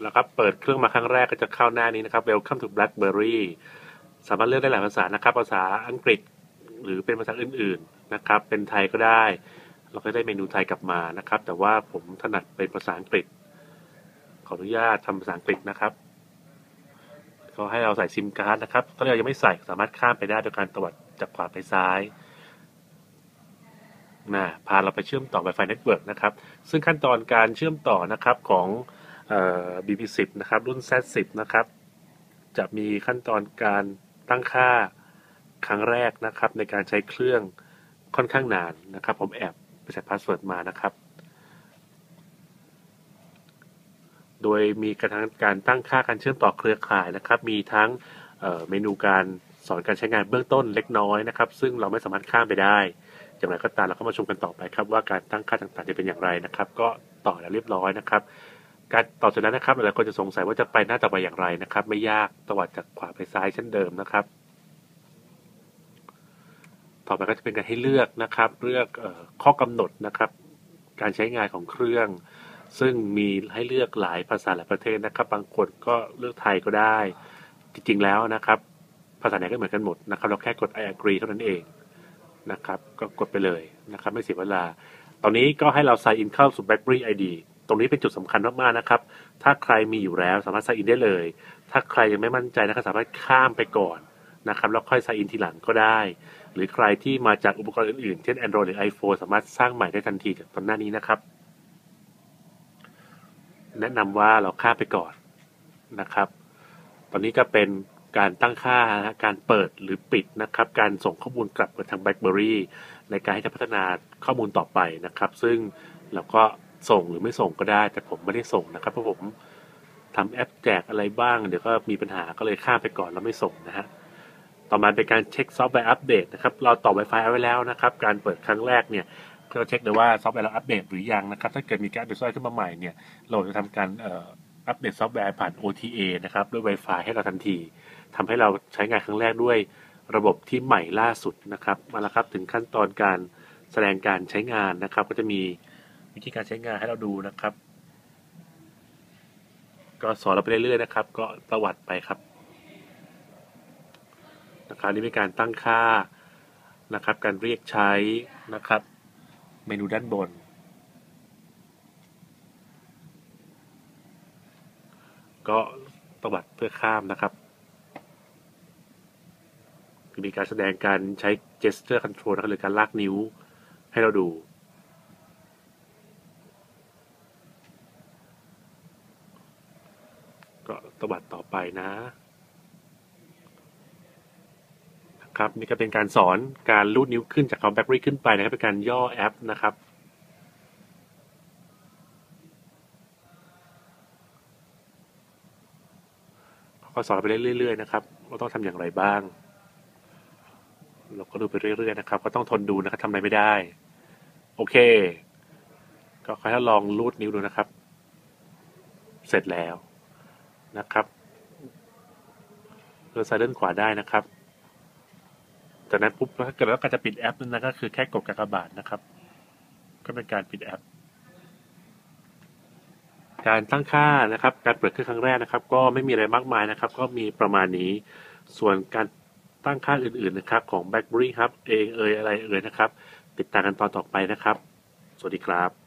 แล้วครับเปิดเครื่องมาครั้งแรกก็จะเข้าหน้านี้นะครับ Welcome to BlackBerry สามารถเลือกได้หลายภาษานะครับ ภาษาอังกฤษหรือเป็นภาษาอื่น ๆนะครับ เป็นไทยก็ได้ เราก็ได้เมนูไทยกลับมานะครับ แต่ว่าผมถนัดเป็นภาษาอังกฤษ ขออนุญาตทำภาษาอังกฤษนะครับเขาให้เราใส่ซิมการ์ดนะครับถ้าเรายังไม่ใส่สามารถข้ามไปได้โดยการตวัดจากขวาไปซ้ายนะพาเราไปเชื่อมต่อ Wi-Fi Network นะครับ ซึ่งขั้นตอนการเชื่อมต่อนะครับของ BP10 นะครับ รุ่น Z10 นะครับ จะมีขั้นตอนการตั้งค่าครั้งแรกนะครับ ในการใช้เครื่องค่อนข้างนานนะครับ ผมแอบไปใส่พาสเวิร์ดมานะครับ โดยมีการการตั้งค่าการเชื่อมต่อเครือข่ายนะครับ มีทั้งเเมนูการสอนการใช้งานเบื้องต้นเล็กน้อยนะครับ ซึ่งเราไม่สามารถข้ามไปได้อย่างไรก็ตามเราก็มาชมกันต่อไปครับว่าการตั้งค่าต่างๆจะเป็นอย่างไรนะครับ ก็ต่อแล้วเรียบร้อยนะครับ การต่อจากนั้นนะครับหลายคนจะสงสัยว่าจะไปหน้าต่อไปอย่างไรนะครับ ไม่ยากตวัดจากขวาไปซ้ายเช่นเดิมนะครับ ต่อไปก็จะเป็นการให้เลือกนะครับ เลือกออข้อกำหนดนะครับ การใช้งานของเครื่อง ซึ่งมีให้เลือกหลายภาษาหลายประเทศนะครับ บางคนก็เลือกไทยก็ได้ จริงๆแล้วนะครับ ภาษาไหนก็เหมือนกันหมดนะครับ เราแค่กด I agree เท่านั้นเองนะครับ ก็กดไปเลยนะครับ ไม่เสียเวลา ตอนนี้ก็ให้เรา sign in เข้าสู่ BlackBerry ID ตรงนี้เป็นจุดสำคัญมากๆนะครับ ถ้าใครมีอยู่แล้วสามารถ sign in ได้เลย ถ้าใครยังไม่มั่นใจนะครับสามารถข้ามไปก่อนนะครับแล้วค่อย sign in ทีหลังก็ได้ หรือใครที่มาจากอุปกรณ์อื่นๆ เช่น Android หรือ iPhone สามารถสร้างใหม่ได้ทันทีจากตอนหน้านี้นะครับ แนะนำว่าเราข้ามไปก่อนนะครับ ตอนนี้ก็เป็นการตั้งค่าการเปิดหรือปิดนะครับ การส่งข้อมูลกลับไปทาง BlackBerry ในการให้จะพัฒนาข้อมูลต่อไปนะครับ ซึ่งเราก็ ส่งหรือไม่ส่งก็ได้ แต่ผมไม่ได้ส่งนะครับเพราะผมทำแอปแจกอะไรบ้าง เดี๋ยวก็มีปัญหาก็เลยข้ามไปก่อนแล้วไม่ส่งนะฮะต่อมาเป็นการเช็คซอฟต์แวร์อัปเดตนะครับเราต่อ Wi-Fi เอาไว้แล้วนะครับ การเปิดครั้งแรกเนี่ยเราเช็คเลยว่าซอฟต์แวร์เราอัปเดตหรือยังนะครับ ถ้าเกิดมีการอัปเดตซอฟต์แวร์ขึ้นมาใหม่เนี่ยเราจะทำการอัปเดตซอฟต์แวร์ผ่าน OTA นะครับด้วย Wi-Fi ให้เราทันทีทำให้เราใช้งานครั้งแรกด้วยระบบที่ใหม่ล่าสุดนะครับมาแล้วครับถึงขั้นตอนการแสดงการใช้งานนะครับ ก็จะมี วิธีการใช้งานให้เราดูนะครับ ก็สอนเราไปเรื่อยๆนะครับ ก็ประวัติไปครับนะครับนี่เป็นการตั้งค่านะครับ การเรียกใช้นะครับ เมนูด้านบน ก็ตวัดเพื่อข้ามนะครับมีการแสดงการใช้ gesture control นะครับหรือการลากนิ้วให้เราดู ก็ตวัดต่อไปนะครับนี่ก็เป็นการสอนการลูดนิ้วขึ้นจากคอมแบ็กรี่ขึ้นไปนะครับเป็นการย่อแอปนะครับก็สอนไปเรื่อยๆนะครับว่าต้องทำอย่างไรบ้าง เราก็ดูไปเรื่อยๆนะครับ ก็ต้องทนดูนะครับทำอะไรไม่ได้ โอเค ก็ค่อยๆลองลูดนิ้วดูนะครับ เสร็จแล้ว นะครับเลือกซ้ายเลื่อนขวาได้นะครับ จากนั้นปุ๊บถ้าเกิดว่าการจะปิดแอปนั้นนะก็คือแค่กดกากบาทนะครับ ก็เป็นการปิดแอป การตั้งค่านะครับ การเปิดเครื่องครั้งแรกนะครับ ก็ไม่มีอะไรมากมายนะครับ ก็มีประมาณนี้ ส่วนการตั้งค่าอื่นๆนะครับ ของ BlackBerry ครับเองเอ่ยอะไรเอ่ยนะครับ ติดตามกันตอนต่อไปนะครับ สวัสดีครับ